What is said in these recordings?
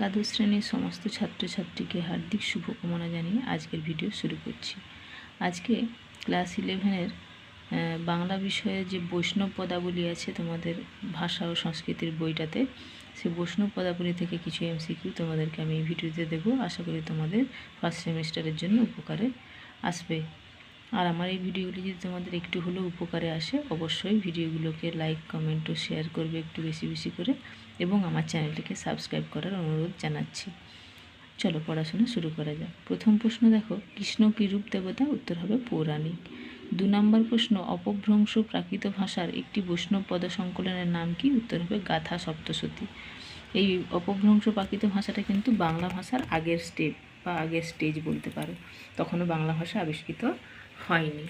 একাদশ শ্রেণির সমস্ত ছাত্রছাত্রীকে হার্দিক শুভকামনা জানিয়ে আজকের ভিডিও শুরু করছি। আজকে ক্লাস ইলেভেনের বাংলা বিষয়ে যে বৈষ্ণব পদাবলী আছে তোমাদের ভাষা ও সংস্কৃতির বইটাতে, সে বৈষ্ণব পদাবলী থেকে কিছু এমসিকিউ তোমাদেরকে আমি এই ভিডিওতে দেবো। আশা করি তোমাদের ফার্স্ট সেমিস্টারের জন্য উপকারে আসবে। আর আমার এই ভিডিওগুলি যদি তোমাদের একটু হলেও উপকারে আসে, অবশ্যই ভিডিওগুলোকে লাইক কমেন্ট ও শেয়ার করবে একটু বেশি বেশি করে। এবং আমার চ্যানেলটিকে সাবস্ক্রাইব করার অনুরোধ জানাচ্ছি। চলো পড়াশোনা শুরু করা যাক। প্রথম প্রশ্ন দেখো, কৃষ্ণ কি রূপ দেবতা? উত্তর হবে পৌরাণিক। দু নম্বর প্রশ্ন, অপভ্রংশ প্রাকৃত ভাষার একটি বৈষ্ণব পদ সংকলনের নাম কি? উত্তর হবে গাথা সপ্তশতী। এই অপভ্রংশ প্রাকৃত ভাষাটা কিন্তু বাংলা ভাষার আগের স্টেপ বা আগের স্টেজ বলতে পারো। তখনও বাংলা ভাষা আবিষ্কৃত হয়নি।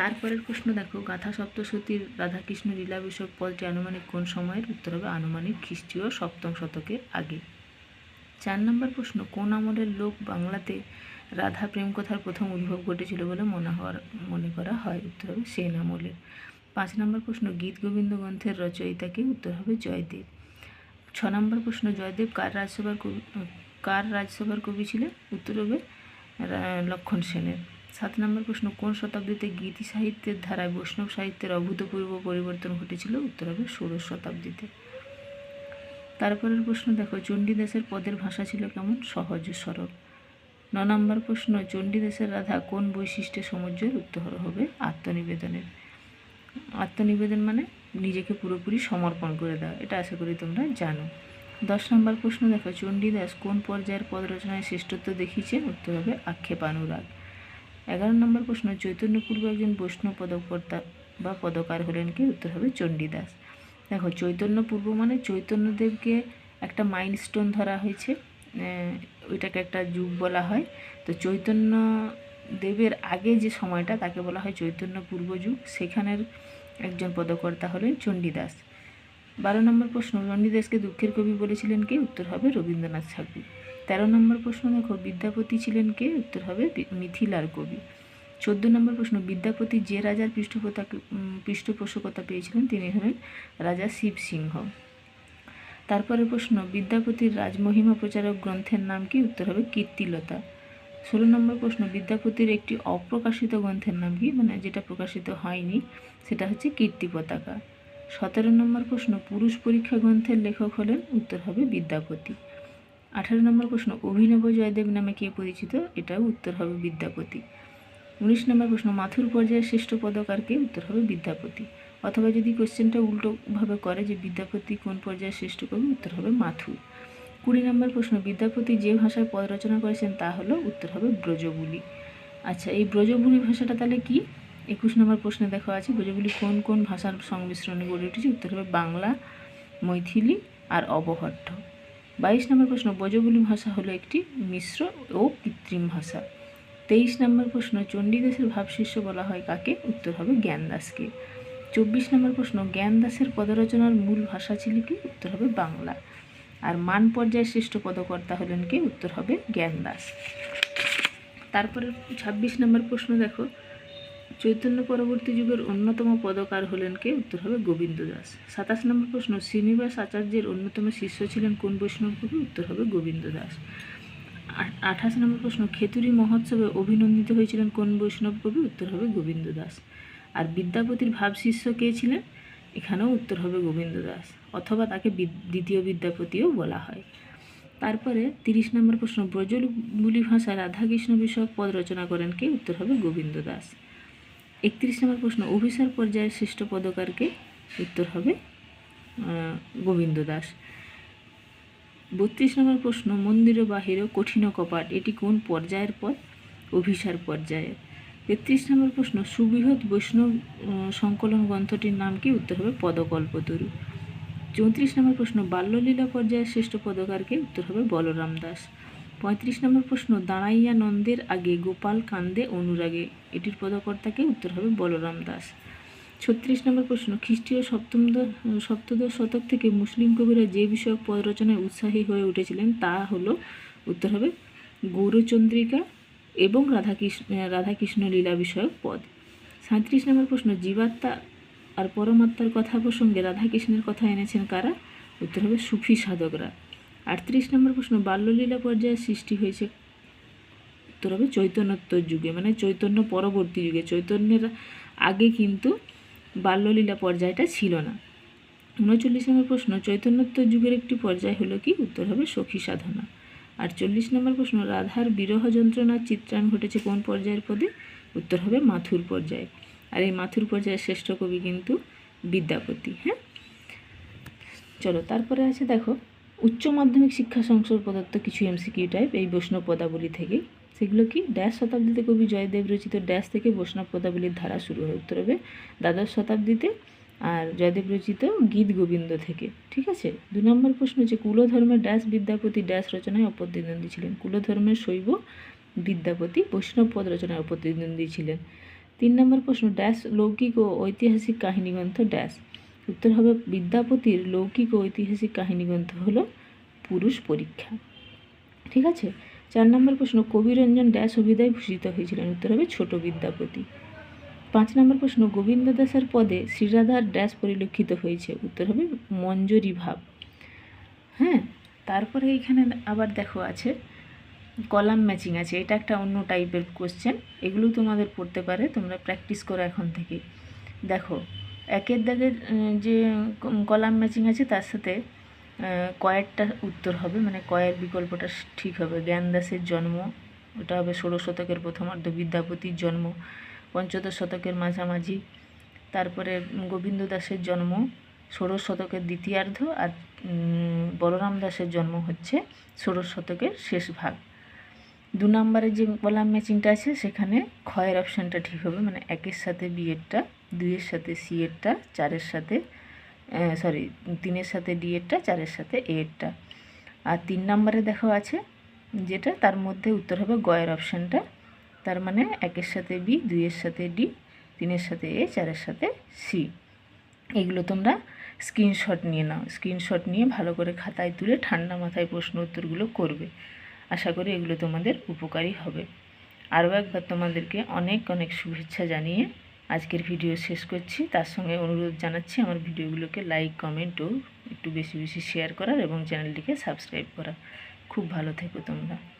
তারপরের প্রশ্ন দেখো, গাথা সপ্তশতীর রাধাকৃষ্ণ লীলা বিষয়ক পদটি আনুমানিক কোন সময়ের? উত্তর হবে আনুমানিক খ্রিস্টীয় সপ্তম শতকের আগে। চার নম্বর প্রশ্ন, কোন আমলের লোক বাংলাতে রাধা প্রেম কথার প্রথম উদ্ভব ঘটেছিল বলে মনে হওয়ার, মনে করা হয়? উত্তর হবে সেন আমলের পাঁচ নম্বর প্রশ্ন, গীত গোবিন্দ গ্রন্থের রচয়িতাকে? উত্তর হবে জয়দেব। ছ নম্বর প্রশ্ন, জয়দেব কার রাজসভার কবি, কার রাজসভার কবি ছিলেন? উত্তর হবে লক্ষণ সেনের। সাত নম্বর প্রশ্ন, কোন শতাব্দীতে গীতি সাহিত্যের ধারায় বৈষ্ণব সাহিত্যের অভূতপূর্ব পরিবর্তন ঘটেছিল? উত্তর হবে ষোড়শ শতাব্দীতে। তারপরের প্রশ্ন দেখো, চণ্ডীদাসের পদের ভাষা ছিল কেমন? সহজ সরল। ন নম্বর প্রশ্ন, চণ্ডীদাসের রাধা কোন বৈশিষ্ট্যে সমুজ্জ্বল? উত্তর হবে আত্মনিবেদনের। আত্মনিবেদন মানে নিজেকে পুরোপুরি সমর্পণ করে দেওয়া, এটা আশা করি তোমরা জানো। দশ নম্বর প্রশ্ন দেখো, চণ্ডীদাস কোন পর্যায়ের পদ রচনায় শ্রেষ্ঠত্ব দেখিয়েছেন? উত্তর হবে আক্ষেপানুরাগ। এগারো নম্বর প্রশ্ন, চৈতন্যপূর্ব একজন বৈষ্ণব পদকর্তা বা পদকার হলেন কি? উত্তর হবে চণ্ডীদাস। দেখো চৈতন্য পূর্ব মানে চৈতন্যদেবকে একটা মাইলস্টোন ধরা হয়েছে ওইটাকে একটা যুগ বলা হয়। তো চৈতন্য দেবের আগে যে সময়টা, তাকে বলা হয় চৈতন্য পূর্ব যুগ। সেখানের একজন পদকর্তা হলেন চণ্ডীদাস। বারো নম্বর প্রশ্ন, চণ্ডীদাসকে দুঃখের কবি বলেছিলেন কে? উত্তর হবে রবীন্দ্রনাথ ঠাকুর। তেরো নম্বর প্রশ্ন দেখো, বিদ্যাপতি ছিলেন কে? উত্তর হবে মিথিলার কবি। চোদ্দ নম্বর প্রশ্ন, বিদ্যাপতি যে রাজার পৃষ্ঠপোষকতা পৃষ্ঠপোষকতা পেয়েছিলেন তিনি হলেন রাজা শিব সিংহ। তারপরে প্রশ্ন, বিদ্যাপতির রাজমহিমা প্রচারক গ্রন্থের নাম কি? উত্তর হবে কীর্তিলতা। ষোলো নম্বর প্রশ্ন, বিদ্যাপতির একটি অপ্রকাশিত গ্রন্থের নাম কি? মানে যেটা প্রকাশিত হয়নি, সেটা হচ্ছে কীর্তি পতাকা। সতেরো নম্বর প্রশ্ন, পুরুষ পরীক্ষা গ্রন্থের লেখক হলেন, উত্তর হবে বিদ্যাপতি। আঠারো নম্বর প্রশ্ন, অভিনব জয়দেব নামে কে পরিচিত? এটাও উত্তর হবে বিদ্যাপতি। উনিশ নম্বর প্রশ্ন, মাথুর পর্যায়ের শ্রেষ্ঠ পদকারকে উত্তর হবে বিদ্যাপতি। অথবা যদি কোশ্চেনটা উল্টোভাবে করে যে বিদ্যাপতি কোন পর্যায়ের শ্রেষ্ঠ কবি, উত্তর হবে মাথুর। কুড়ি নম্বর প্রশ্ন, বিদ্যাপতি যে ভাষায় পদ রচনা করেছেন, তা হলো উত্তর হবে ব্রজবুলি। আচ্ছা এই ব্রজবুলি ভাষাটা তাহলে কি? একুশ নম্বর প্রশ্নে দেখা আছে, ব্রজবুলি কোন কোন ভাষার সংমিশ্রণে গড়ে উঠেছে? উত্তর হবে বাংলা, মৈথিলি আর অবহট্ঠ বাইশ নম্বর প্রশ্ন ব্রজবুলি ভাষা হলো একটি মিশ্র ও কৃত্রিম ভাষা। তেইশ নম্বর প্রশ্ন, চণ্ডীদাসের ভাবশিষ্য বলা হয় কাকে? উত্তর হবে জ্ঞানদাসকে। চব্বিশ নম্বর প্রশ্ন, জ্ঞানদাসের পদরচনার মূল ভাষা ছিল কি? উত্তর হবে বাংলা। আর মান পর্যায়ের শ্রেষ্ঠ পদকর্তা হলেন কি? উত্তর হবে জ্ঞানদাস। তারপরে ছাব্বিশ নম্বর প্রশ্ন দেখো। চৈতন্য পরবর্তী যুগের অন্যতম পদকার হলেন কে? উত্তর হবে গোবিন্দ দাস। সাতাশ নম্বর প্রশ্ন, শ্রীনিবাস আচার্যের অন্যতম শিষ্য ছিলেন কোন বৈষ্ণব কবি উত্তর হবে গোবিন্দ দাস। আঠাশ নম্বর প্রশ্ন, খেতুরি মহোৎসবে অভিনন্দিত হয়েছিলেন কোন বৈষ্ণব কবি? উত্তর হবে গোবিন্দ দাস। আর বিদ্যাপতির ভাব শিষ্য কে ছিলেন? এখানেও উত্তর হবে গোবিন্দ দাস, অথবা তাকে দ্বিতীয় বিদ্যাপতিও বলা হয়। তারপরে তিরিশ নম্বর প্রশ্ন ব্রজবুলি ভাষা রাধাকৃষ্ণ বিষয়ক পদ রচনা করেন কে? উত্তর হবে গোবিন্দ দাস। একত্রিশ নম্বর প্রশ্ন, অভিসার পর্যায়ের শ্রেষ্ঠ পদকারকে উত্তর হবে গোবিন্দ দাস। বত্রিশ নম্বর প্রশ্ন, মন্দির বাহির কঠিন কপাট, এটি কোন পর্যায়ের পদ? অভিসার পর্যায়ের তেত্রিশ নম্বর প্রশ্ন, সুবৃহৎ বৈষ্ণব সংকলন গ্রন্থটির নাম কি? উত্তর হবে পদকল্পতরু। চৌত্রিশ নম্বর প্রশ্ন, বাল্যলীলা পর্যায়ের শ্রেষ্ঠ পদকারকে উত্তর হবে বলরাম দাস। পঁয়ত্রিশ নম্বর প্রশ্ন, দাঁড়াইয়া নন্দের আগে গোপাল কান্দে অনুরাগে। এটির পদকর্তাকে উত্তর হবে বলরাম দাস। ছত্রিশ নম্বর প্রশ্ন, খ্রিস্টীয় সপ্তম সপ্তদশ শতক থেকে মুসলিম কবিরা যে বিষয়ক পদ রচনায় উৎসাহী হয়ে উঠেছিলেন, তা হলো, উত্তর হবে, গৌরচন্দ্রিকা এবং রাধাকৃষ্ণ রাধাকৃষ্ণ লীলা বিষয়ক পদ। সাঁত্রিশ নম্বর প্রশ্ন, জীবাত্মা আর পরমাত্মার কথা প্রসঙ্গে রাধাকৃষ্ণের কথা এনেছেন কারা? উত্তর হবে সুফি সাধকরা। আটত্রিশ নম্বর প্রশ্ন, বাল্যলীলা পর্যায়ে সৃষ্টি হয়েছে উত্তর হবে চৈতন্যোত্তর যুগে মানে চৈতন্য পরবর্তী যুগে। চৈতন্যের আগে কিন্তু বাল্যলীলা পর্যায়টা ছিল না। উনচল্লিশ নম্বর প্রশ্ন, চৈতন্যোত্তর যুগের একটি পর্যায় হলো কি? উত্তর হবে সখী সাধনা। আর চল্লিশ নম্বর প্রশ্ন, রাধার বিরহ যন্ত্রণার চিত্রায়ন ঘটেছে কোন পর্যায়ের পদে? উত্তর হবে মাথুর পর্যায়ে। আর এই মাথুর পর্যায়ের শ্রেষ্ঠ কবি কিন্তু বিদ্যাপতি হ্যাঁ? চলো, তারপরে আছে দেখো উচ্চ মাধ্যমিক শিক্ষা সংসদ প্রদত্ত কিছু এমসিকিউ টাইপ এই বৈষ্ণব পদাবলী থেকে। সেগুলো কি? ড্যাশ শতাব্দীতে কবি জয়দেব রচিত ড্যাশ থেকে বৈষ্ণব পদাবলীর ধারা শুরু হয় উত্তর হবে। দ্বাদশ শতাব্দীতে আর জয়দেব রচিত গীত গোবিন্দ থেকে। ঠিক আছে? দু নম্বর প্রশ্ন হচ্ছে কুলধর্মের ড্যাশ বিদ্যাপতি ড্যাশ রচনায় অপ্রতিদ্বন্দ্বী ছিলেন। কুলধর্মের শৈব বিদ্যাপতি বৈষ্ণব পদ রচনায় অপ্রতিদ্বন্দ্বী ছিলেন। তিন নম্বর প্রশ্ন ড্যাশ লৌকিক ও ঐতিহাসিক কাহিনীগ্রন্থ ড্যাশ উত্তর হবে বিদ্যাপতির লৌকিক ঐতিহাসিক কাহিনীগ্রন্থ হল পুরুষ পরীক্ষা। ঠিক আছে? চার নম্বর প্রশ্ন কবিরঞ্জন ড্যাশ অভিধায় ভূষিত হয়েছিলেন। উত্তর হবে ছোট বিদ্যাপতি। পাঁচ নম্বর প্রশ্ন, গোবিন্দ দাসের পদে শ্রীরাধার ড্যাশ পরিলক্ষিত হয়েছে। উত্তর হবে মঞ্জরি ভাব। হ্যাঁ তারপরে এইখানে আবার দেখো আছে, কলাম ম্যাচিং আছে। এটা একটা অন্য টাইপের কোশ্চেন এগুলো তোমাদের পড়তে পারে, তোমরা প্র্যাকটিস করো এখন থেকে। দেখো একের দাগের যে কলাম ম্যাচিং আছে, তার সাথে কয়েরটা উত্তর হবে মানে কয়ের বিকল্পটা ঠিক হবে। জ্ঞান দাসের জন্ম, ওটা হবে ষোড়শ শতকের প্রথমার্ধ, বিদ্যাপতির জন্ম, পঞ্চদশ শতকের মাঝামাঝি, তারপরে গোবিন্দ দাসের জন্ম, ষোড়শ শতকের দ্বিতীয়ার্ধ, আর বলরাম দাসের জন্ম হচ্ছে ষোড়শ শতকের শেষ ভাগ। দু নম্বরে যে কলাম ম্যাচিংটা আছে, সেখানে ক্ষয়ের অপশানটা ঠিক হবে মানে একের সাথে বি এরটা দুইয়ের সাথে সি এরটা, চারের সাথে সরি তিনের সাথে ডি এরটা, চারের সাথে এ এরটা। আর তিন নম্বরে দেখো আছে, যেটা তার মধ্যে উত্তর হবে গয়ের অপশানটা। তার মানে একের সাথে বি, দুইয়ের সাথে ডি, তিনের সাথে এ, চারের সাথে সি। এগুলো তোমরা স্ক্রিনশট নিয়ে নাও। স্ক্রিনশট নিয়ে ভালো করে খাতায় তুলে ঠান্ডা মাথায় প্রশ্ন উত্তরগুলো করবে। আশা করি এগুলো তোমাদের উপকারী হবে। আরও একবার তোমাদেরকে অনেক অনেক শুভেচ্ছা জানিয়ে আজকের ভিডিও শেষ করছি। তার সঙ্গে অনুরোধ জানাচ্ছি আমার ভিডিওগুলোকে লাইক কমেন্ট ও একটু বেশি বেশি শেয়ার করার এবং চ্যানেলটিকে সাবস্ক্রাইব করা খুব ভালো থেকো তোমরা।